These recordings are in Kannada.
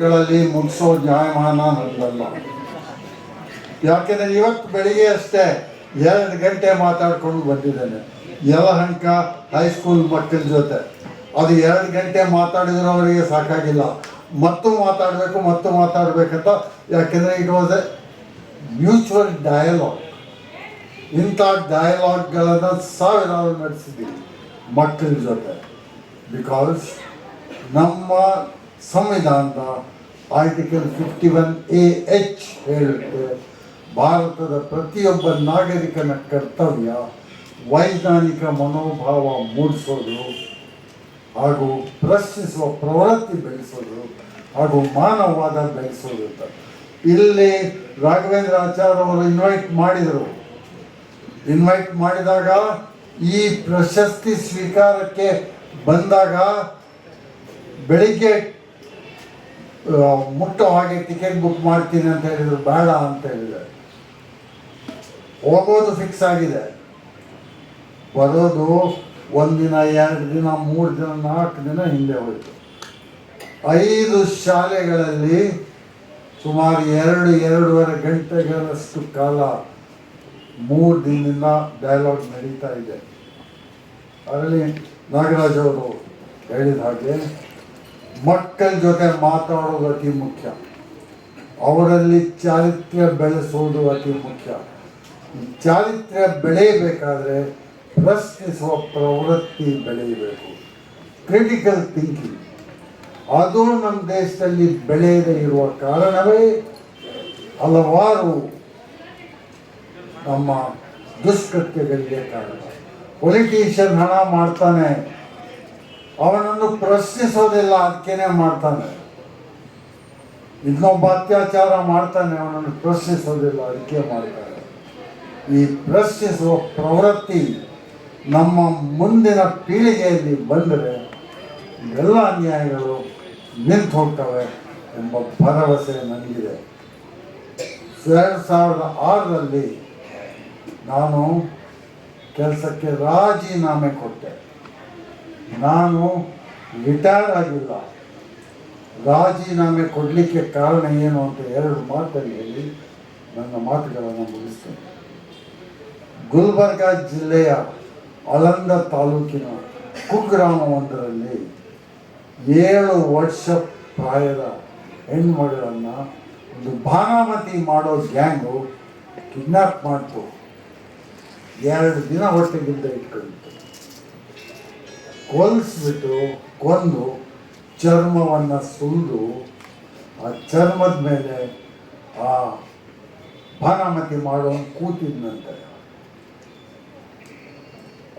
ಗಳಲ್ಲಿ ಮುಗಿಸೋ ನ್ಯಾಯಮಾನ ನಡೆದಲ್ಲ ಯಾಕೆಂದ್ರೆ ಇವತ್ತು ಬೆಳಿಗ್ಗೆ ಅಷ್ಟೇ ಎರಡು ಗಂಟೆ ಮಾತಾಡ್ಕೊಂಡು ಬಂದಿದ್ದೇನೆ. ಯಲಹಂಕ ಹೈಸ್ಕೂಲ್ ಮಕ್ಕಳ ಜೊತೆ. ಅದು ಎರಡು ಗಂಟೆ ಮಾತಾಡಿದ್ರು ಅವರಿಗೆ ಸಾಕಾಗಿಲ್ಲ. ಮತ್ತು ಮಾತಾಡಬೇಕು, ಮತ್ತು ಮಾತಾಡಬೇಕಂತ, ಯಾಕೆಂದರೆ it was a mutual dialogue ಇಂಥ ಡಯಲಾಗ್ಗಳನ್ನು ಸಾವಿರಾರು ನಡೆಸಿದ್ದೀವಿ ಮಕ್ಕಳ ಜೊತೆ. ಬಿಕಾಸ್ ನಮ್ಮ ಸಂವಿಧಾನದ article fifty one A H ಹೇಳುತ್ತೆ, ಭಾರತದ ಪ್ರತಿಯೊಬ್ಬ ನಾಗರಿಕನ ಕರ್ತವ್ಯ ವೈಜ್ಞಾನಿಕ ಮನೋಭಾವ ಮೂಡಿಸೋದು ಹಾಗೂ ಪ್ರಶ್ನಿಸುವ ಪ್ರವೃತ್ತಿ ಬೆಳೆಸೋದು ಹಾಗೂ ಮಾನವವಾದ ಬೆಳೆಸೋದು ಅಂತ. ಇಲ್ಲಿ ರಾಘವೇಂದ್ರ ಆಚಾರ್ಯ ಅವರು ಇನ್ವೈಟ್ ಮಾಡಿದರು. ಇನ್ವೈಟ್ ಮಾಡಿದಾಗ ಈ ಪ್ರಶಸ್ತಿ ಸ್ವೀಕಾರಕ್ಕೆ ಬಂದಾಗ ಬೆಳಿಗ್ಗೆ ಹಾಗೆ ಟಿಕೆಟ್ ಬುಕ್ ಮಾಡ್ತೀನಿ ಅಂತ ಹೇಳಿದ್ರು, ಬೇಡ ಅಂತ ಹೇಳಿದ್ದಾರೆ. ಹೋಗೋದು ಫಿಕ್ಸ್ ಆಗಿದೆ. ಬರೋದು ಒಂದಿನ ಎರಡು ದಿನ, ಮೂರು ದಿನ, ನಾಲ್ಕು ದಿನ ಹಿಂದೆ ಹೋಯಿತು. ಐದು ಶಾಲೆಗಳಲ್ಲಿ ಸುಮಾರು ಎರಡು, ಎರಡೂವರೆ ಗಂಟೆಗಳಷ್ಟು ಕಾಲ ಮೂರು ದಿನದಿಂದ ಡೈಲಾಗ್ ನಡೀತಾ ಇದೆ. ಅದರಲ್ಲಿ ನಾಗರಾಜ್ ಅವರು ಹೇಳಿದ ಹಾಗೆ ಮಕ್ಕಳ ಜೊತೆ ಮಾತಾಡೋದು ಅತಿ ಮುಖ್ಯ. ಅವರಲ್ಲಿ ಚಾರಿತ್ರ್ಯ ಬೆಳೆಸೋದು ಅತಿ ಮುಖ್ಯ. ಚಾರಿತ್ರ್ಯ ಬೆಳೆಯಬೇಕಾದ್ರೆ ಪ್ರಶ್ನಿಸುವ ಪ್ರವೃತ್ತಿ ಬೆಳೆಯಬೇಕು. ಕ್ರಿಟಿಕಲ್ ಥಿಂಕಿಂಗ್ ಅದು ನಮ್ಮ ದೇಶದಲ್ಲಿ ಬೆಳೆಯದೇ ಇರುವ ಕಾರಣವೇ ಹಲವಾರು ನಮ್ಮ ದುಷ್ಕೃತ್ಯಗಳಿಗೆ ಕಾರಣ. ಪೊಲಿಟಿಷಿಯನ್ ಹಣ ಮಾಡ್ತಾನೆ. ಅವನನ್ನು ಪ್ರಶ್ನಿಸೋದಿಲ್ಲ ಅದಕ್ಕೇನೆ ಮಾಡ್ತಾನೆ. ಇನ್ನೊಬ್ಬ ಅತ್ಯಾಚಾರ ಮಾಡ್ತಾನೆ, ಅವನನ್ನು ಪ್ರಶ್ನಿಸೋದಿಲ್ಲ ಅದಕ್ಕೆ ಮಾಡ್ತಾನೆ. ಈ ಪ್ರಶ್ನಿಸುವ ಪ್ರವೃತ್ತಿ ನಮ್ಮ ಮುಂದಿನ ಪೀಳಿಗೆಯಲ್ಲಿ ಬಂದರೆ ಎಲ್ಲ ಅನ್ಯಾಯಗಳು ನಿಂತು ಹೋಗ್ತವೆ ಎಂಬ ಭರವಸೆ ನನಗಿದೆ. ಎರಡು ಸಾವಿರದ ಆರರಲ್ಲಿ ನಾನು ಕೆಲಸಕ್ಕೆ ರಾಜೀನಾಮೆ ಕೊಟ್ಟೆ. ನಾನು ರಿಟೈರ್ ಆಗಿಲ್ಲ. ರಾಜೀನಾಮೆ ಕೊಡಲಿಕ್ಕೆ ಕಾರಣ ಏನು ಅಂತ ಎರಡು ಮಾತಲ್ಲಿ ಹೇಳಿ ನನ್ನ ಮಾತುಗಳನ್ನು ಮುಗಿಸ್ತೇನೆ. ಗುಲ್ಬರ್ಗ ಜಿಲ್ಲೆಯ ಅಲಂದ ತಾಲೂಕಿನ ಕುಗ್ರಾಮವೊಂದರಲ್ಲಿ ಏಳು ವರ್ಷ ಪ್ರಾಯದ ಹೆಣ್ಮಗಳನ್ನು ಒಂದು ಭಾನಾಮತಿ ಮಾಡೋ ಗ್ಯಾಂಗು ಕಿಡ್ನಾಪ್ ಮಾಡ್ತು. ಎರಡು ದಿನ ಹೊಟ್ಟೆಗಿಂತ ಇಟ್ಕೊಂಡಿತ್ತು. ಕೊಲ್ಸ್ಬಿಟ್ಟು ಕೊಂದು ಚರ್ಮವನ್ನು ಸುಲಿದು ಆ ಚರ್ಮದ ಮೇಲೆ ಆ ಭಾನಾಮತಿ ಮಾಡೋನು ಕೂತಿದ್ನಂತೆ.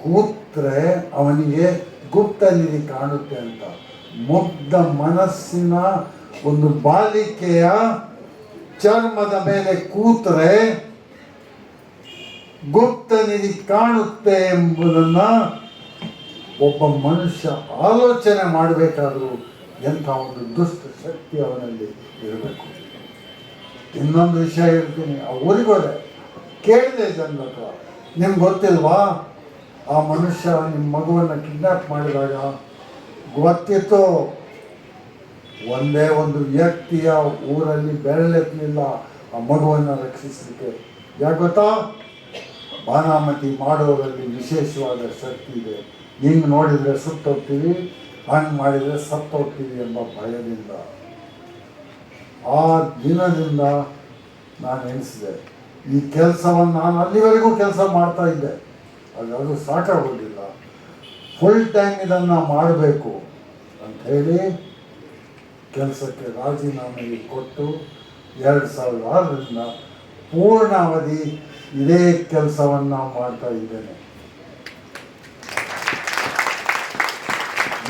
ಕೂತ್ರೆ ಅವನಿಗೆ ಗುಪ್ತ ನಿಧಿ ಕಾಣುತ್ತೆ ಅಂತ. ಮುಗ್ಧ ಮನಸ್ಸಿನ ಒಂದು ಬಾಲಿಕೆಯ ಚರ್ಮದ ಮೇಲೆ ಕೂತ್ರೆ ಗುಪ್ತ ನಿಧಿ ಕಾಣುತ್ತೆ ಎಂಬುದನ್ನ ಒಬ್ಬ ಮನುಷ್ಯ ಆಲೋಚನೆ ಮಾಡಬೇಕಾದ್ರೂ ಎಂಥ ಒಂದು ದುಷ್ಟ ಶಕ್ತಿ ಅವನಲ್ಲಿ ಇರಬೇಕು. ಇನ್ನೊಂದು ವಿಷಯ ಹೇಳ್ತೀನಿ. ಊರಿಗೋದೆ, ಕೇಳಿದೆ ಜನರ ನಿಮ್ಗೆ ಗೊತ್ತಿಲ್ವಾ? ಆ ಮನುಷ್ಯ ನಿಮ್ಮ ಮಗುವನ್ನು ಕಿಡ್ನಾಪ್ ಮಾಡಿದಾಗ ಗೊತ್ತಿತ್ತು, ಒಂದೇ ಒಂದು ವ್ಯಕ್ತಿಯ ಊರಲ್ಲಿ ಬೆರಳೆತ್ತಲಿಲ್ಲ ಆ ಮಗುವನ್ನು ರಕ್ಷಿಸಲಿಕ್ಕೆ. ಯಾಕೆ ಗೊತ್ತಾ? ಬಾನಾಮತಿ ಮಾಡೋರಲ್ಲಿ ವಿಶೇಷವಾದ ಶಕ್ತಿ ಇದೆ. ಹಿಂಗೆ ನೋಡಿದರೆ ಸುತ್ತೋಗ್ತೀವಿ ಹಂಗೆ ಮಾಡಿದರೆ ಸತ್ತೋಗ್ತೀವಿ ಎಂಬ ಭಯದಿಂದ. ಆ ದಿನದಿಂದ ನಾನು ಎಣಿಸಿದೆ. ಈ ಕೆಲಸವನ್ನು ನಾನು ಅಲ್ಲಿವರೆಗೂ ಕೆಲಸ ಮಾಡ್ತಾ ಇದ್ದೆ. ಅದು ಸಾಕಾಗೋದಿಲ್ಲ ಫುಲ್ ಟೈಮ್ ಇದನ್ನು ಮಾಡಬೇಕು ಅಂಥೇಳಿ ಕೆಲಸಕ್ಕೆ ರಾಜೀನಾಮೆ ಕೊಟ್ಟು ಎರಡು ಸಾವಿರದ ಆರರಿಂದ ಪೂರ್ಣಾವಧಿ ಇದೇ ಕೆಲಸವನ್ನು ಮಾಡ್ತಾ ಇದ್ದೇನೆ.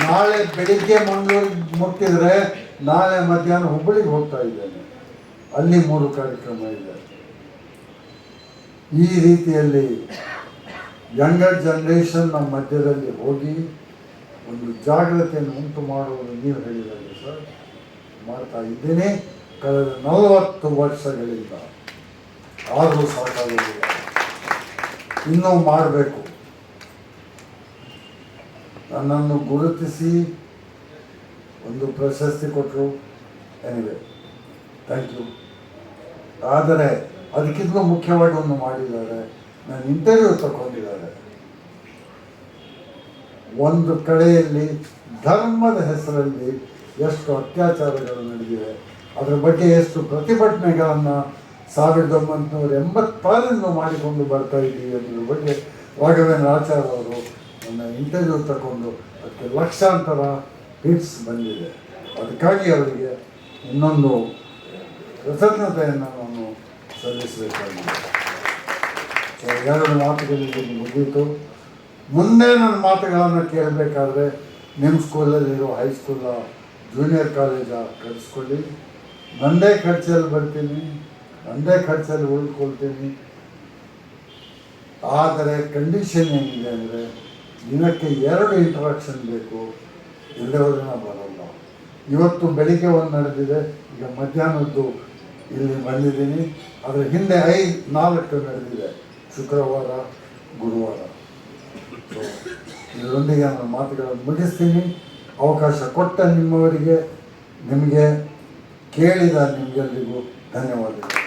ನಾಳೆ ಬೆಳಿಗ್ಗೆ ಮಂಗಳೂರಿಗೆ ಮುಟ್ಟಿದ್ರೆ ನಾಳೆ ಮಧ್ಯಾಹ್ನ ಹುಬ್ಬಳ್ಳಿಗೆ ಹೋಗ್ತಾ ಇದ್ದೇನೆ. ಅಲ್ಲಿ ಮೂರು ಕಾರ್ಯಕ್ರಮ ಇದೆ. ಈ ರೀತಿಯಲ್ಲಿ ಯಂಗರ್ ಜನ್ರೇಷನ್ ನಮ್ಮ ಮಧ್ಯದಲ್ಲಿ ಹೋಗಿ ಒಂದು ಜಾಗ್ರತೆಯನ್ನು ಉಂಟು ಮಾಡುವುದು ನೀವು ಹೇಳಿದಾಗ ಸರ್. ಮಾಡ್ತಾ ಇದ್ದೇನೆ. ಕಳೆದ ನಲವತ್ತು ವರ್ಷಗಳಿಂದ ಆದರೂ ಸಾಕಾಗೋದಿಲ್ಲ ಇನ್ನೂ ಮಾಡಬೇಕು. ನನ್ನನ್ನು ಗುರುತಿಸಿ ಒಂದು ಪ್ರಶಸ್ತಿ ಕೊಟ್ಟರು ಎನಿವೆ ಥ್ಯಾಂಕ್ ಯು ಆದರೆ ಅದಕ್ಕಿಂತ ಮುಖ್ಯವಾಗಿ ಒಂದು ಮಾಡಿದ್ದಾರೆ. ನಾನು ಇಂಟರ್ವ್ಯೂ ತಗೊಂಡಿದ್ದಾರೆ. ಒಂದು ಕಡೆಯಲ್ಲಿ ಧರ್ಮದ ಹೆಸರಲ್ಲಿ ಎಷ್ಟು ಅತ್ಯಾಚಾರಗಳು ನಡೆದಿವೆ, ಅದರ ಬಗ್ಗೆ ಎಷ್ಟು ಪ್ರತಿಭಟನೆಗಳನ್ನು ಸಾವಿರದ ಒಂಬೈನೂರ ಎಂಬತ್ತಾರರಿಂದ ಮಾಡಿಕೊಂಡು ಬರ್ತಾ ಇದ್ದೀವಿ ಅನ್ನೋದ್ರ ಬಗ್ಗೆ ರಾಘವೇಂದ್ರ ಆಚಾರ್ಯ ಅವರು ನನ್ನ ಇಂಟರ್ವ್ಯೂ ತಗೊಂಡು ಅದಕ್ಕೆ ಲಕ್ಷಾಂತರ ಹಿಟ್ಸ್ ಬಂದಿದೆ. ಅದಕ್ಕಾಗಿ ಅವರಿಗೆ ಇನ್ನೊಂದು ಕೃತಜ್ಞತೆಯನ್ನು ನಾನು ಸಲ್ಲಿಸಬೇಕಾಗಿದೆ. ಸೊ ಎರಡು ಮಾತುಗಳಿಗೆ ಮುಗೀತು. ಮುಂದೆ ನನ್ನ ಮಾತುಗಳನ್ನು ಕೇಳಬೇಕಾದ್ರೆ ನಿಮ್ಮ ಸ್ಕೂಲಲ್ಲಿರೋ ಹೈಸ್ಕೂಲ ಜೂನಿಯರ್ ಕಾಲೇಜ ಕಳಿಸ್ಕೊಳ್ಳಿ. ನನ್ನದೇ ಖರ್ಚಲ್ಲಿ ಬರ್ತೀನಿ. ನನ್ನದೇ ಖರ್ಚಲ್ಲಿ ಉಳ್ಕೊಳ್ತೀನಿ. ಆದರೆ ಕಂಡೀಷನ್ ಏನಿದೆ ಅಂದರೆ ದಿನಕ್ಕೆ ಎರಡು ಇಂಟ್ರಾಕ್ಷನ್ ಬೇಕು. ಎಲ್ಲವರನ್ನ ನಾನು ಬರಲ್ಲ ಇವತ್ತು ಬೆಳಿಗ್ಗೆ ಒಂದು ನಡೆದಿದೆ, ಈಗ ಮಧ್ಯಾಹ್ನದ್ದು ಇಲ್ಲಿ ಬಂದಿದ್ದೀನಿ. ಅದರ ಹಿಂದೆ ಐದು, ನಾಲ್ಕು ನಡೆದಿದೆ. ಶುಕ್ರವಾರ, ಗುರುವಾರ. ಇದರೊಂದಿಗೆ ನಾನು ಮಾತುಗಳನ್ನು ಮುಗಿಸ್ತೀನಿ. ಅವಕಾಶ ಕೊಟ್ಟ ನಿಮ್ಮವರಿಗೆ, ನಿಮಗೆ ಕೇಳಿದ ನಿಮಗೆಲ್ಲರಿಗೂ ಧನ್ಯವಾದಗಳು.